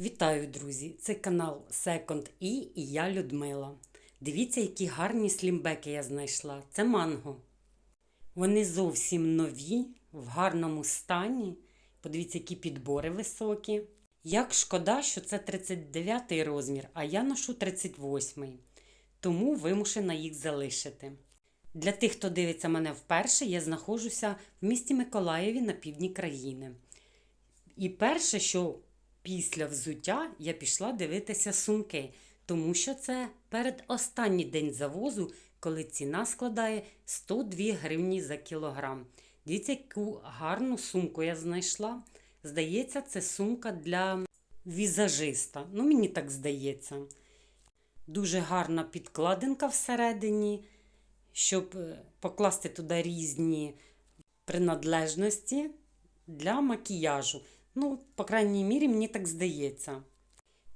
Вітаю, друзі! Це канал Second E і я Людмила. Дивіться, які гарні слімбеки я знайшла. Це манго. Вони зовсім нові, в гарному стані. Подивіться, які підбори високі. Як шкода, що це 39 розмір, а я ношу 38 тому вимушена їх залишити. Для тих, хто дивиться мене вперше, я знаходжуся в місті Миколаєві на півдні країни. І перше, що після взуття я пішла дивитися сумки, тому що це передостанній день завозу, коли ціна складає 102 гривні за кілограм. Дивіться, яку гарну сумку я знайшла. Здається, це сумка для візажиста. Ну, мені так здається. Дуже гарна підкладинка всередині, щоб е, покласти туди різні принадлежності для макіяжу. Ну, по крайній мірі, мені так здається.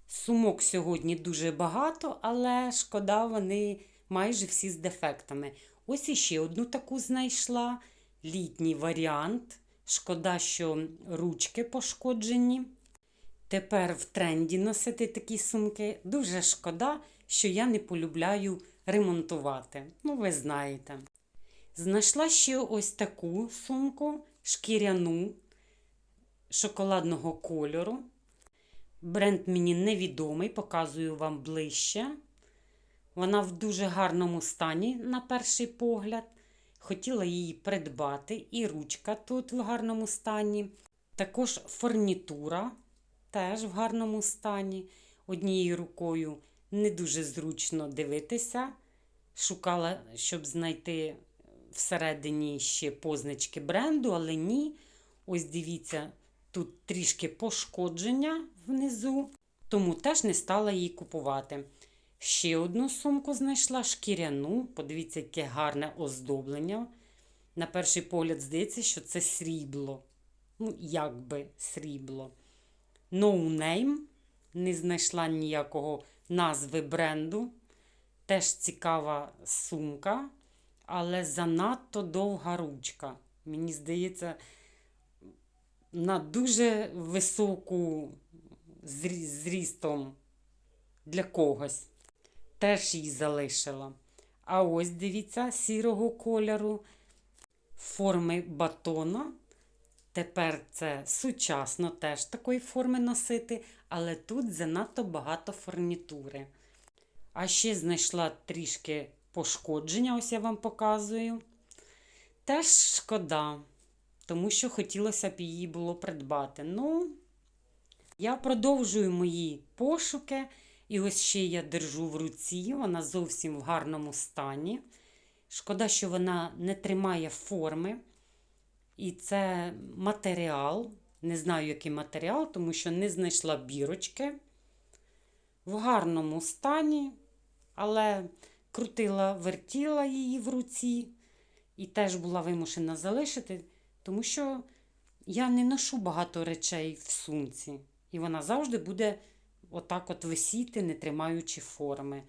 Сумок сьогодні дуже багато, але шкода, вони майже всі з дефектами. Ось іще одну таку знайшла. Літній варіант. Шкода, що ручки пошкоджені. Тепер в тренді носити такі сумки. Дуже шкода, що я не полюбляю ремонтувати. Ну, ви знаєте. Знайшла ще ось таку сумку шкіряну шоколадного кольору. Бренд мені невідомий, показую вам ближче. Вона в дуже гарному стані, на перший погляд. Хотіла її придбати, і ручка тут в гарному стані. Також фурнітура теж в гарному стані. Однією рукою не дуже зручно дивитися. Шукала, щоб знайти всередині ще позначки бренду, але ні. Ось дивіться, тут трішки пошкодження внизу, тому теж не стала її купувати. Ще одну сумку знайшла шкіряну. Подивіться, яке гарне оздоблення. На перший погляд, здається, що це срібло. Ну, як би срібло. No name. Не знайшла ніякого назви бренду. Теж цікава сумка, але занадто довга ручка. Мені здається, на дуже високу зрістом для когось. Теж її залишила. А ось дивіться, сірого кольору, форми батона. Тепер це сучасно теж такої форми носити, але тут занадто багато фурнітури. А ще знайшла трішки пошкодження, ось я вам показую. Теж шкода, тому що хотілося б її було придбати. Ну, я продовжую мої пошуки. І ось ще я держу в руці, вона зовсім в гарному стані. Шкода, що вона не тримає форми. І це матеріал. Не знаю, який матеріал, тому що не знайшла бірочки. В гарному стані, але крутила, вертіла її в руці і теж була вимушена залишити, тому що я не ношу багато речей в сумці. І вона завжди буде отак от висіти, не тримаючи форми.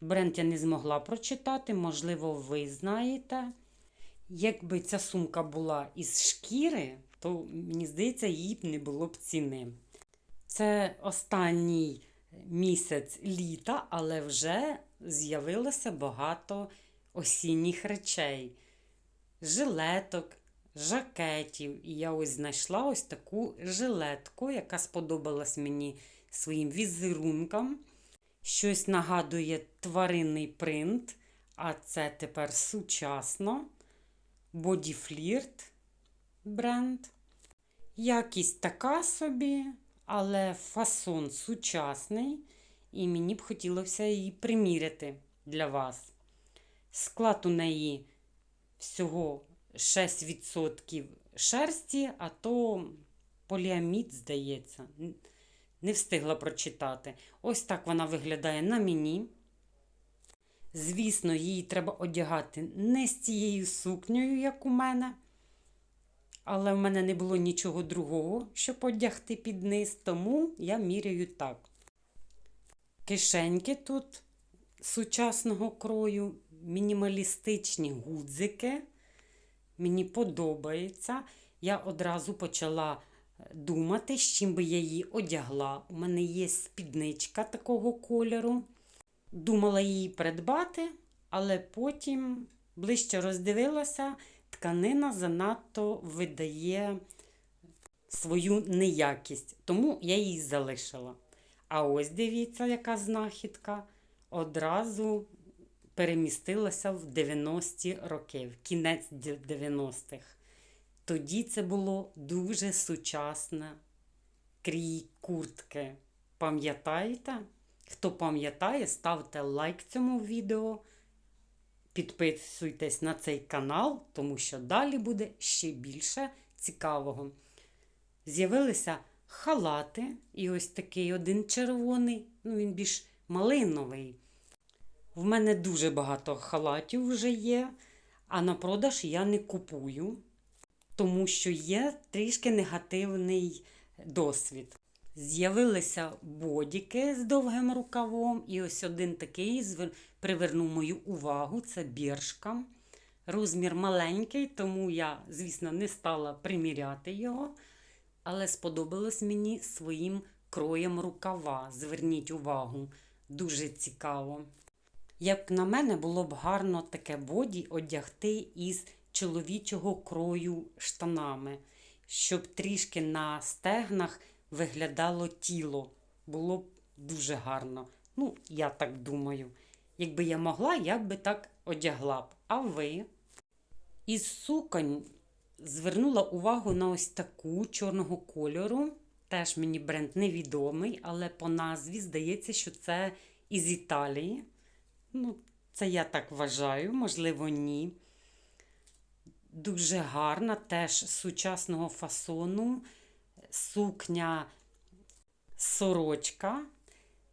Бренд я не змогла прочитати, можливо, ви знаєте. Якби ця сумка була із шкіри, то, мені здається, їй б не було б ціни. Це останній місяць літа, але вже з'явилося багато осінніх речей, жилеток, жакетів. І я ось знайшла ось таку жилетку, яка сподобалась мені своїм візерунком. Щось нагадує тваринний принт, а це тепер сучасно. Бодіфлірт бренд. Якість така собі, але фасон сучасний, і мені б хотілося її приміряти для вас. Склад у неї всього 6% шерсті, а то поліамід, здається не встигла прочитати. Ось так вона виглядає на мені. Звісно, її треба одягати не з цією сукнею, як у мене. Але в мене не було нічого другого, щоб одягти під низ, тому я міряю так. Кишеньки тут сучасного крою, мінімалістичні гудзики. Мені подобається. Я одразу почала думати, з чим би я її одягла. У мене є спідничка такого кольору. Думала її придбати, але потім ближче роздивилася, тканина занадто видає свою неякість, тому я її залишила. А ось дивіться, яка знахідка. Одразу перемістилася в 90-ті роки, в кінець 90-х. Тоді це було дуже сучасне крій куртки. Пам'ятаєте? Хто пам'ятає, ставте лайк цьому відео. Підписуйтесь на цей канал, тому що далі буде ще більше цікавого. З'явилися халати, і ось такий один червоний, ну він більш малиновий. В мене дуже багато халатів вже є, а на продаж я не купую, тому що є трішки негативний досвід. З'явилися бодіки з довгим рукавом, і ось один такий привернув мою увагу це біршка. Розмір маленький, тому я, звісно, не стала приміряти його, але сподобалось мені своїм кроєм рукава. Зверніть увагу, дуже цікаво. Як на мене, було б гарно таке боді одягти із чоловічого крою штанами, щоб трішки на стегнах виглядало тіло. Було б дуже гарно. Ну, я так думаю. Якби я могла, я би так одягла б. А ви? Із суконь звернула увагу на ось таку чорного кольору. Теж мені бренд невідомий, але по назві здається, що це із Італії. Ну, це я так вважаю, можливо, ні. Дуже гарна, теж сучасного фасону, сукня сорочка.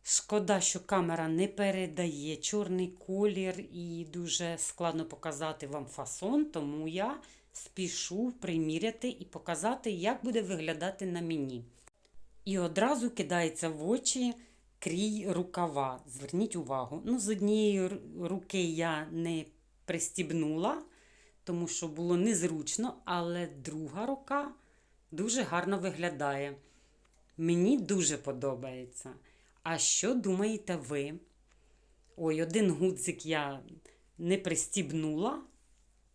Шкода, що камера не передає чорний колір і дуже складно показати вам фасон, тому я спішу приміряти і показати, як буде виглядати на мені. І одразу кидається в очі крій рукава. Зверніть увагу. Ну, з однієї руки я не пристібнула, тому що було незручно, але друга рука дуже гарно виглядає. Мені дуже подобається. А що думаєте ви? Ой, один гудзик я не пристібнула,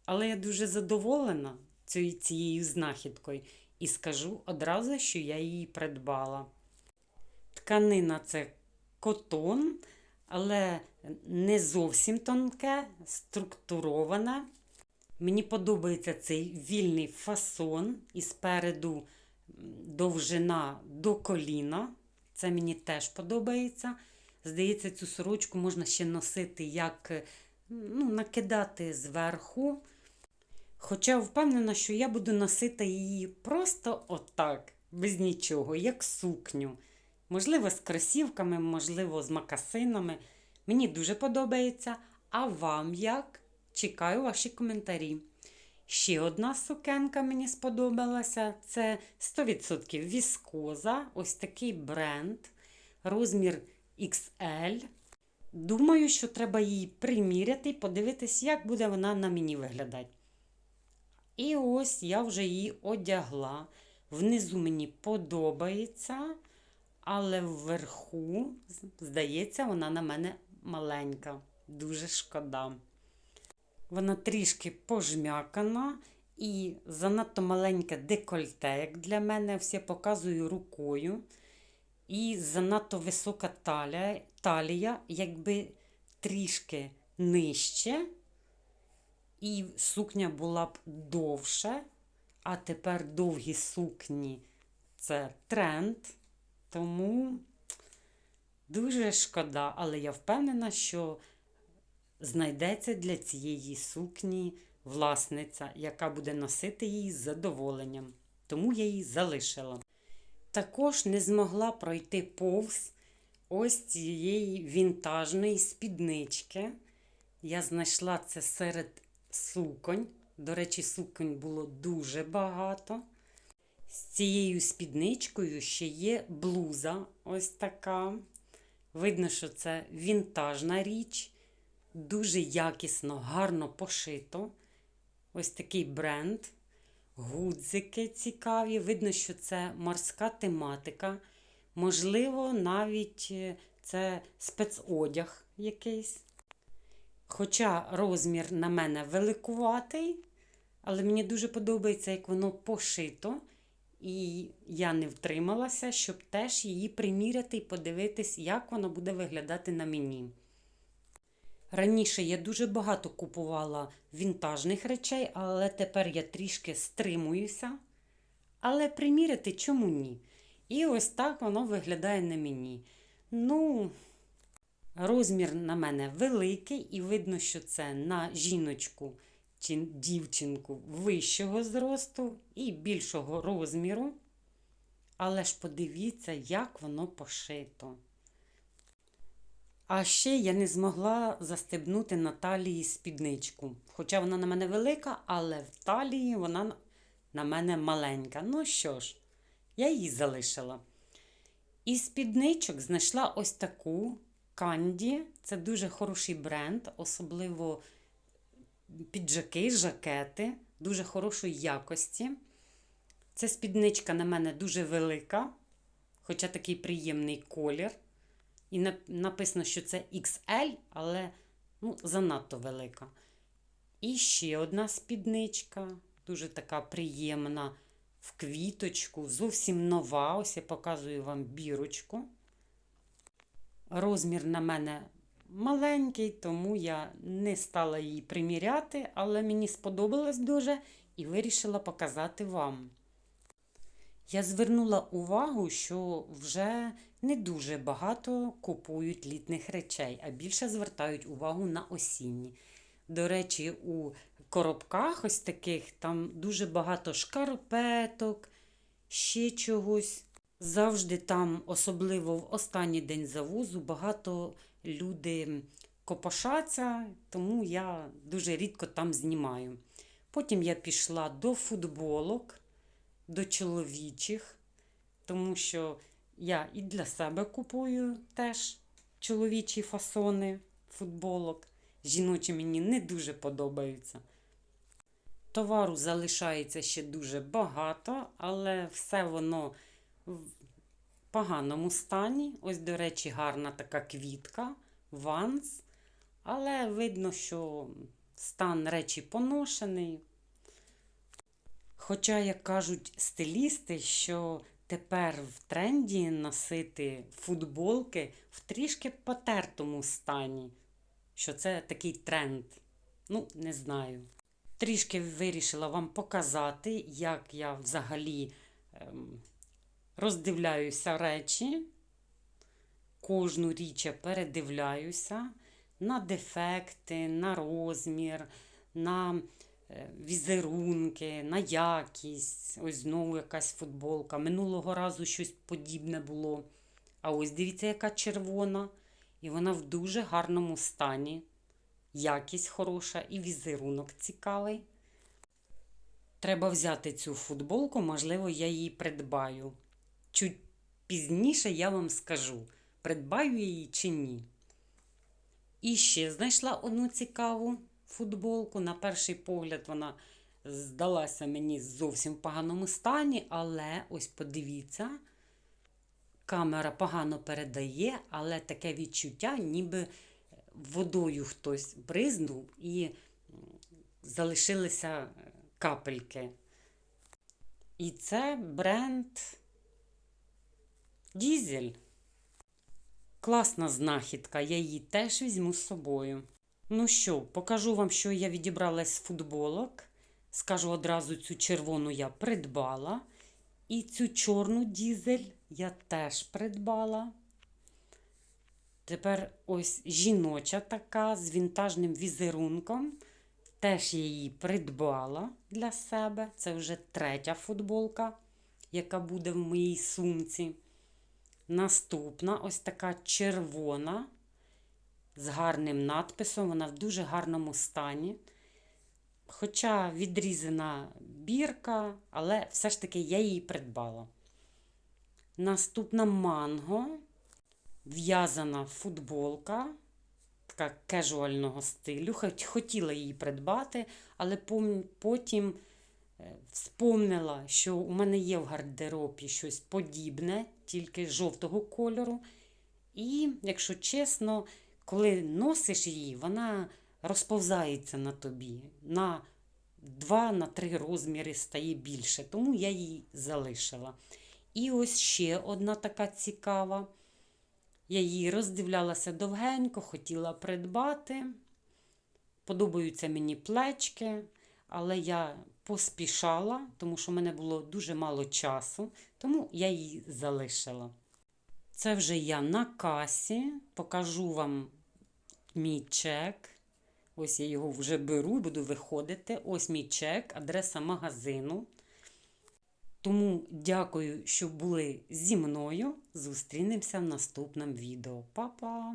але я дуже задоволена цією, знахідкою і скажу одразу, що я її придбала. Тканина це котон, але не зовсім тонке, структуроване. Мені подобається цей вільний фасон і спереду довжина до коліна. Це мені теж подобається. Здається, цю сорочку можна ще носити як е, ну, накидати зверху. Хоча впевнена, що я буду носити її просто отак, без нічого, як сукню. Можливо, з кросівками, можливо, з макасинами. Мені дуже подобається. А вам як? Чекаю ваші коментарі. Ще одна сукенка мені сподобалася. Це 100% віскоза, ось такий бренд, розмір XL. Думаю, що треба її приміряти і подивитись, як буде вона на мені виглядати. І ось я вже її одягла. Внизу мені подобається, але вверху, здається, вона на мене маленька. Дуже шкода. Вона трішки пожмякана і занадто маленьке декольте, як для мене, все показую рукою. І занадто висока талія, талія, якби трішки нижче. І сукня була б довше, а тепер довгі сукні це тренд. Тому дуже шкода, але я впевнена, що знайдеться для цієї сукні власниця, яка буде носити її з задоволенням. Тому я її залишила. Також не змогла пройти повз ось цієї вінтажної спіднички. Я знайшла це серед суконь. До речі, суконь було дуже багато. З цією спідничкою ще є блуза ось така. Видно, що це вінтажна річ, дуже якісно, гарно пошито. Ось такий бренд. гудзики цікаві. Видно, що це морська тематика. Можливо, навіть е, це спецодяг якийсь. Хоча розмір на мене великуватий, але мені дуже подобається, як воно пошито. І я не втрималася, щоб теж її приміряти і подивитись, як вона буде виглядати на мені. Раніше я дуже багато купувала вінтажних речей, але тепер я трішки стримуюся. Але приміряти чому ні? І ось так воно виглядає на мені. Ну, розмір на мене великий, і видно, що це на жіночку дівчинку вищого зросту і більшого розміру. Але ж подивіться, як воно пошито. А ще я не змогла застебнути на талії спідничку. Хоча вона на мене велика, але в талії вона на мене маленька. Ну що ж, я її залишила. Із спідничок знайшла ось таку канді. Це дуже хороший бренд, особливо піджаки, жакети, дуже хорошої якості. Ця спідничка на мене дуже велика, хоча такий приємний колір. І написано, що це XL, але ну, занадто велика. І ще одна спідничка, дуже така приємна в квіточку, зовсім нова. Ось я показую вам бірочку. Розмір на мене маленький, тому я не стала її приміряти, але мені сподобалось дуже і вирішила показати вам. Я звернула увагу, що вже не дуже багато купують літних речей, а більше звертають увагу на осінні. До речі, у коробках ось таких там дуже багато шкарпеток, ще чогось. Завжди там, особливо в останній день завозу, багато люди копошаться, тому я дуже рідко там знімаю. Потім я пішла до футболок, до чоловічих, тому що я і для себе купую теж чоловічі фасони футболок. Жіночі мені не дуже подобаються. Товару залишається ще дуже багато, але все воно поганому стані. Ось, до речі, гарна така квітка, ванс. Але видно, що стан речі поношений. Хоча, як кажуть стилісти, що тепер в тренді носити футболки в трішки потертому стані, що це такий тренд. Ну, не знаю. Трішки вирішила вам показати, як я взагалі ем, роздивляюся речі. Кожну річ я передивляюся на дефекти, на розмір, на Е, візерунки, на якість. Ось знову якась футболка. Минулого разу щось подібне було. А ось дивіться, яка червона. І вона в дуже гарному стані. Якість хороша і візерунок цікавий. Треба взяти цю футболку, можливо, я її придбаю. Чуть пізніше я вам скажу, придбаю її чи ні. І ще знайшла одну цікаву футболку. На перший погляд, вона здалася мені зовсім в поганому стані, але ось подивіться, камера погано передає, але таке відчуття, ніби водою хтось бризнув і залишилися капельки. І це бренд Дізель. Класна знахідка, я її теж візьму з собою. Ну що, покажу вам, що я відібрала з футболок. Скажу одразу, цю червону я придбала. І цю чорну дізель я теж придбала. Тепер ось жіноча така з вінтажним візерунком. Теж я її придбала для себе. Це вже третя футболка, яка буде в моїй сумці. Наступна ось така червона з гарним надписом, вона в дуже гарному стані. Хоча відрізана бірка, але все ж таки я її придбала. Наступна манго, в'язана футболка, така кежуального стилю. Хотіла її придбати, але потім вспомнила, що у мене є в гардеробі щось подібне, тільки жовтого кольору. І, якщо чесно, коли носиш її, вона розповзається на тобі. На 2 на 3 розміри стає більше, тому я її залишила. І ось ще одна така цікава. Я її роздивлялася довгенько, хотіла придбати. Подобаються мені плечки, але я поспішала, тому що в мене було дуже мало часу, тому я її залишила. Це вже я на касі, покажу вам мій чек. Ось я його вже беру, буду виходити. Ось мій чек, адреса магазину. Тому дякую, що були зі мною. Зустрінемося в наступному відео. Па-па!